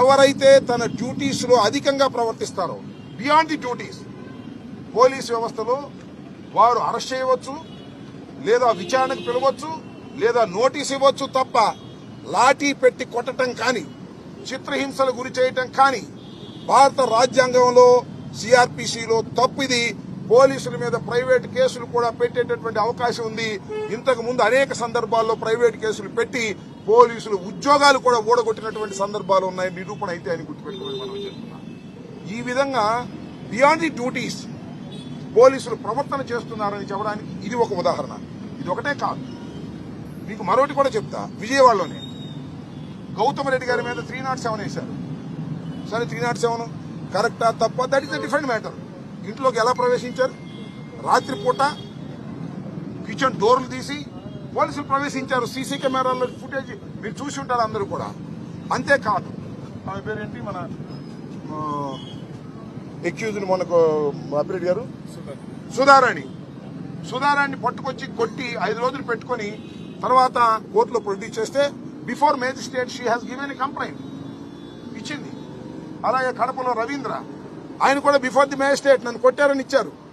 ఎవరైతే తన డ్యూటీస్లో అధికంగా ప్రవర్తిస్తారో బియాండ్ ది డ్యూటీస్ పోలీస్ వ్యవస్థలో వారు అరెస్ట్ చేయవచ్చు లేదా విచారణకు పిలవచ్చు లేదా నోటీస్ ఇవ్వచ్చు తప్ప లాఠీ పెట్టి కొట్టడం కానీ చిత్రహింసలు గురి చేయటం కానీ భారత రాజ్యాంగంలో సిఆర్పిసిలో తప్పిది పోలీసుల మీద ప్రైవేట్ కేసులు కూడా పెట్టేటటువంటి అవకాశం ఉంది. ఇంతకు ముందు అనేక సందర్భాల్లో ప్రైవేట్ కేసులు పెట్టి పోలీసులు ఉద్యోగాలు కూడా ఊడగొట్టినటువంటి సందర్భాలు ఉన్నాయి. నిరూపణ అయితే అని గుర్తుపెట్టుకోమని మనం చేస్తున్నాం ఈ విధంగా బియాండ్ ది డ్యూటీస్ పోలీసులు ప్రవర్తన చేస్తున్నారని చెప్పడానికి ఇది ఒక ఉదాహరణ. ఇది ఒకటే కాదు. మీకు మరొకటి కూడా చెప్తా. విజయవాడలోనే గౌతమ్ రెడ్డి గారి మీద త్రీ నాట్ సెవెన్ వేశారు. సరే త్రీ నాట్ సెవెన్ కరెక్టా తప్ప? That is a different matter ఇంట్లోకి ఎలా ప్రవేశించారు? రాత్రిపూట కిచెన్ డోర్లు తీసి పోలీసులు ప్రవేశించారు సీసీ కెమెరాల్లో ఫుటేజ్ మీరు చూసి ఉంటారు అందరూ కూడా. అంతేకాదు. ఆమె పేరేంటి? మన ఎక్యూజ్డ్ మనకు అభిరెడ్డి గారు? సుధారాణి. సుధారాన్ని పట్టుకొచ్చి కొట్టి ఐదు రోజులు పెట్టుకొని తర్వాత కోర్టులో ప్రొడ్యూస్ చేస్తే before magistrate she has given complaint. ఇచ్చింది. అలాగే కడపలో రవీంద్ర. ఆయన కూడా బిఫోర్ ది మేజిస్ట్రేట్ నన్ను కొట్టారని ఇచ్చారు.